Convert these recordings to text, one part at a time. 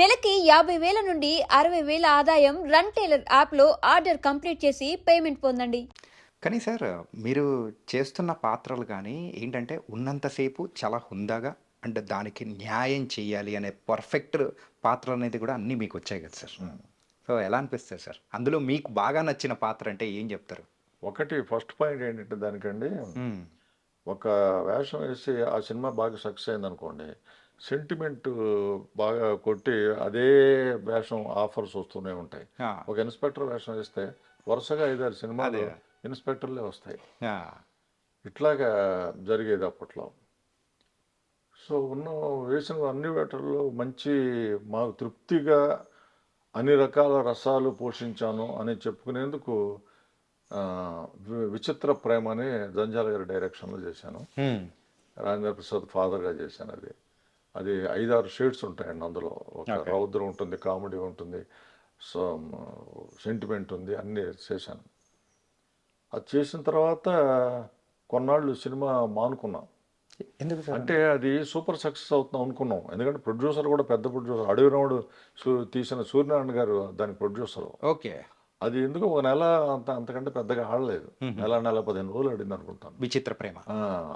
నెలకి యాభై వేల నుండి అరవై వేల ఆదాయం రన్ టైలర్ యాప్లో ఆర్డర్ కంప్లీట్ చేసి పేమెంట్ పొందండి. కానీ సార్ మీరు చేస్తున్న పాత్రలు కానీ ఏంటంటే ఉన్నంతసేపు చాలా హుందాగా అంటే దానికి న్యాయం చేయాలి అనే పర్ఫెక్ట్ పాత్ర అనేది కూడా అన్నీ మీకు వచ్చాయి కదా సార్. సో ఎలా అనిపిస్తుంది సార్? అందులో మీకు బాగా నచ్చిన పాత్ర అంటే ఏం చెప్తారు? ఒకటి ఫస్ట్ పాయింట్ ఏంటంటే దానికండి. ఒక వేషం వేసి ఆ సినిమా బాగా సక్సెస్ అయింది అనుకోండి సెంటిమెంట్ బాగా కొట్టి అదే వేషం ఆఫర్స్ వస్తూనే ఉంటాయి. ఒక ఇన్స్పెక్టర్ వేషం వేస్తే వరుసగా ఐదారు సినిమాలు. ఇన్స్పెక్టర్లే వస్తాయి. ఇట్లాగా జరిగేది అప్పట్లో. సో ఉన్న వేసిన అన్ని వేటల్లో మంచి మాకు తృప్తిగా అన్ని రకాల రసాలు పోషించాను అని చెప్పుకునేందుకు విచిత్ర ప్రేమ అని జంజాల గారి డైరెక్షన్లో చేశాను. రాజేంద్ర ప్రసాద్ ఫాదర్గా చేశాను అది. అది ఐదారు షేడ్స్ ఉంటాయండి అందులో. ఒక. రౌద్రం ఉంటుంది కామెడీ ఉంటుంది సో సెంటిమెంట్ ఉంది అన్నీ చేశాను. అది చేసిన తర్వాత కొన్నాళ్ళు సినిమా మానుకున్నాం. ఎందుకు అంటే అది సూపర్ సక్సెస్ అవుతున్నాం అనుకున్నాం. ఎందుకంటే ప్రొడ్యూసర్ కూడా పెద్ద ప్రొడ్యూసర్ అడవి రాముడు సూ- తీసిన సూర్యనారాయణ గారు దాని ప్రొడ్యూసర్. ఓకే. అది ఎందుకు ఒక నెల అంత అంతకంటే పెద్దగా ఆడలేదు. నెల నెల పదిహేను రోజులు ఆడింది అనుకుంటాను. విచిత్ర ప్రేమ.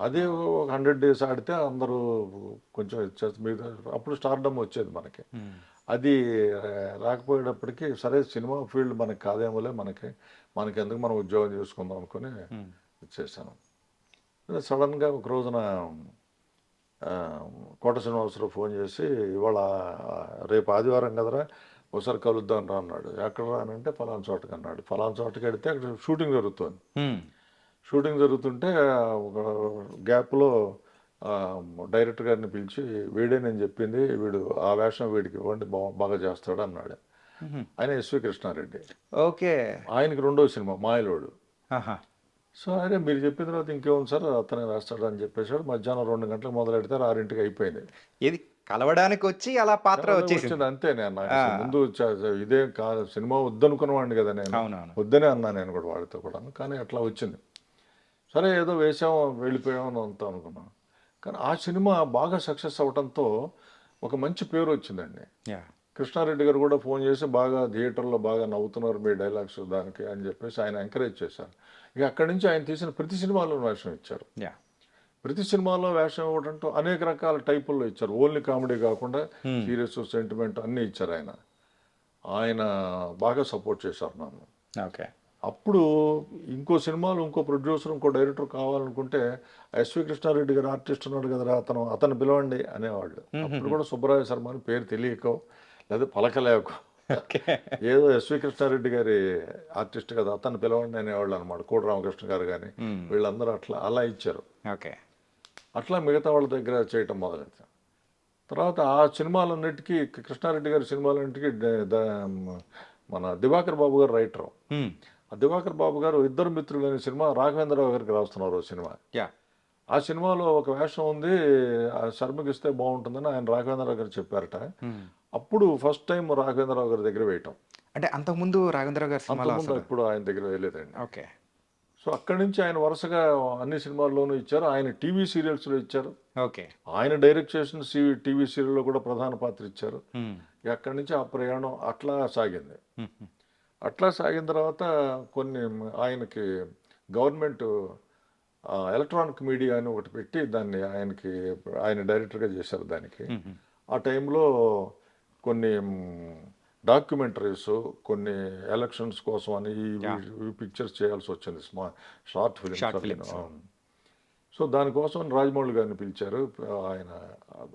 అదే ఒక హండ్రెడ్ డేస్ ఆడితే అందరూ కొంచెం మిగతా అప్పుడు స్టార్డమ్ వచ్చేది మనకి. అది రాకపోయేటప్పటికి సరే సినిమా ఫీల్డ్ మనకి కాదేమోలే మనకి మనకి ఎందుకు మనం ఉద్యోగం చేసుకుందాం అనుకుని. చేశాను సడన్గా ఒక రోజున కోట శ్రీనివాసరావు ఫోన్ చేసి ఇవాళ రేపు ఆదివారం కదరా ఒకసారి కలుద్దాం రా అన్నాడు. ఎక్కడ రా అని అంటే ఫలానా చోటకి అన్నాడు. ఫలానా చోటకి వెడితే అక్కడ షూటింగ్ జరుగుతుంది. షూటింగ్ జరుగుతుంటే ఒక గ్యాప్లో డైరెక్టర్ గారిని పిలిచి వీడే నేను చెప్పింది వీడు ఆ వేషం వీడికి ఇవ్వండి బాగా చేస్తాడు అన్నాడు. ఆయన ఎస్వి కృష్ణారెడ్డి. ఓకే. ఆయనకి రెండో సినిమా మాయలోడు. సో అదే మీరు చెప్పిన తర్వాత ఇంకేముంది సార్? అతనే వేస్తాడు అని చెప్పేసాడు మధ్యాహ్నం రెండు గంటలకు మొదలెడితే ఆరింటికి అయిపోయింది. ఏది? కలవడానికి వచ్చి అలా పాత్ర వచ్చేసింది. అంతే నేను ముందు ఇదే కాదు సినిమా వద్దనుకున్నవాడిని కదా నేను. వద్దనే అన్నా నేను కూడా వాడితో కూడా కానీ అట్లా వచ్చింది. సరే ఏదో వేసాం వెళ్ళిపోయాం అంతా అనుకున్నాను. కానీ ఆ సినిమా బాగా సక్సెస్ అవడంతో ఒక మంచి పేరు వచ్చిందండి. యా. కృష్ణారెడ్డి గారు కూడా ఫోన్ చేసి బాగా థియేటర్లో బాగా నవ్వుతున్నారు మీ డైలాగ్స్ దానికి అని చెప్పేసి ఆయన ఎంకరేజ్ చేశారు. ఇక అక్కడి నుంచి ఆయన తీసిన ప్రతి సినిమాలో వేషం ఇచ్చారు. యా. ప్రతి సినిమాలో వేషం ఇవ్వడంతో అనేక రకాల టైపుల్లో ఇచ్చారు. ఓన్లీ కామెడీ కాకుండా సీరియస్ సెంటిమెంట్ అన్నీ ఇచ్చారు ఆయన. ఆయన బాగా సపోర్ట్ చేశారు నన్ను. ఓకే. అప్పుడు ఇంకో సినిమాలు ఇంకో ప్రొడ్యూసర్ ఇంకో డైరెక్టర్ కావాలనుకుంటే ఎస్వి కృష్ణారెడ్డి గారు ఆర్టిస్ట్ ఉన్నాడు కదరా అతను అతను పిలవండి అనేవాళ్ళు. అప్పుడు కూడా సుబ్బరాయ శర్మ అని పేరు తెలియకో లేదా పలకలేకో. ఏదో ఎస్వి కృష్ణారెడ్డి గారి ఆర్టిస్ట్ కదా అతను పిలవండి అనేవాళ్ళు అనమాట. కోటి రామకృష్ణ గారు కానీ వీళ్ళందరూ అట్లా అలా ఇచ్చారు. ఓకే. అట్లా మిగతా వాళ్ళ దగ్గర చేయటం మొదలెట్టాను తర్వాత ఆ సినిమాలన్నిటికీ కృష్ణారెడ్డి గారి సినిమాలన్నిటికీ మన దివాకర్ బాబు గారు రైటర్. ఆ దివాకర్ బాబు గారు ఇద్దరు మిత్రులు అనే సినిమా రాఘవేంద్రరావు గారికి రాస్తున్నారు సినిమా. ఆ సినిమాలో ఒక వేషం ఉంది ఆ శర్మకి ఇస్తే బాగుంటుందని ఆయన రాఘవేంద్రరావు గారు చెప్పారట. అప్పుడు ఫస్ట్ టైం రాఘవేంద్రరావు గారి దగ్గర వేయటం. అంటే అంతకుముందు రాఘవేంద్ర గారి ఎప్పుడు ఆయన దగ్గర వేయలేదండి. ఓకే. సో అక్కడి నుంచి ఆయన వరుసగా అన్ని సినిమాల్లోనూ ఇచ్చారు. ఆయన టీవీ సీరియల్స్లో ఇచ్చారు. ఓకే. ఆయన డైరెక్ట్ చేసిన టీవీ సీరియల్లో కూడా ప్రధాన పాత్ర ఇచ్చారు. అక్కడి నుంచి ఆ ప్రయాణం అట్లా సాగింది. అట్లా సాగిన తర్వాత కొన్ని ఆయనకి గవర్నమెంట్ ఎలక్ట్రానిక్ మీడియా అని ఒకటి పెట్టి దాన్ని ఆయనకి ఆయన డైరెక్టర్గా చేశారు దానికి. ఆ టైంలో కొన్ని డాక్యుమెంటరీస్ కొన్ని ఎలక్షన్స్ కోసం అని ఈ- పిక్చర్స్ చేయాల్సి వచ్చింది. స్మా షార్ట్ ఫిలిమ్స్ films. సో దానికోసం రాజమౌళి గారిని పిలిచారు. ఆయన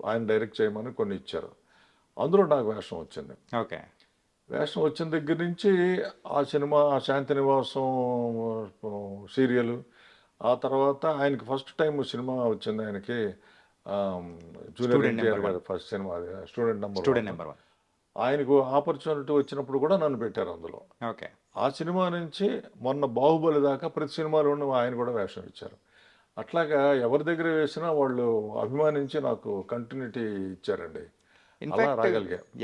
ఆయన డైరెక్ట్ చేయమని కొన్ని ఇచ్చారు. అందులో నాకు వేషం వచ్చింది. ఓకే. వేషం వచ్చిన దగ్గర నుంచి ఆ సినిమా ఆ శాంతి నివాసం సీరియల్ ఆ తర్వాత ఆయనకి ఫస్ట్ టైం సినిమా వచ్చింది ఆయనకి. జూనియర్ ఎన్టీఆర్ గారి first cinema student number student number one. ఆయనకు ఆపర్చునిటీ వచ్చినప్పుడు కూడా నన్ను పెట్టారు అందులో. ఓకే. ఆ సినిమా నుంచి మొన్న బాహుబలి దాకా ప్రతి సినిమాలోనూ ఆయన కూడా వేషం ఇచ్చారు. అట్లాగా ఎవరి దగ్గర వేసినా వాళ్ళు అభిమానించి నాకు కంటిన్యూటీ ఇచ్చారండి. అలా రాగలిగా.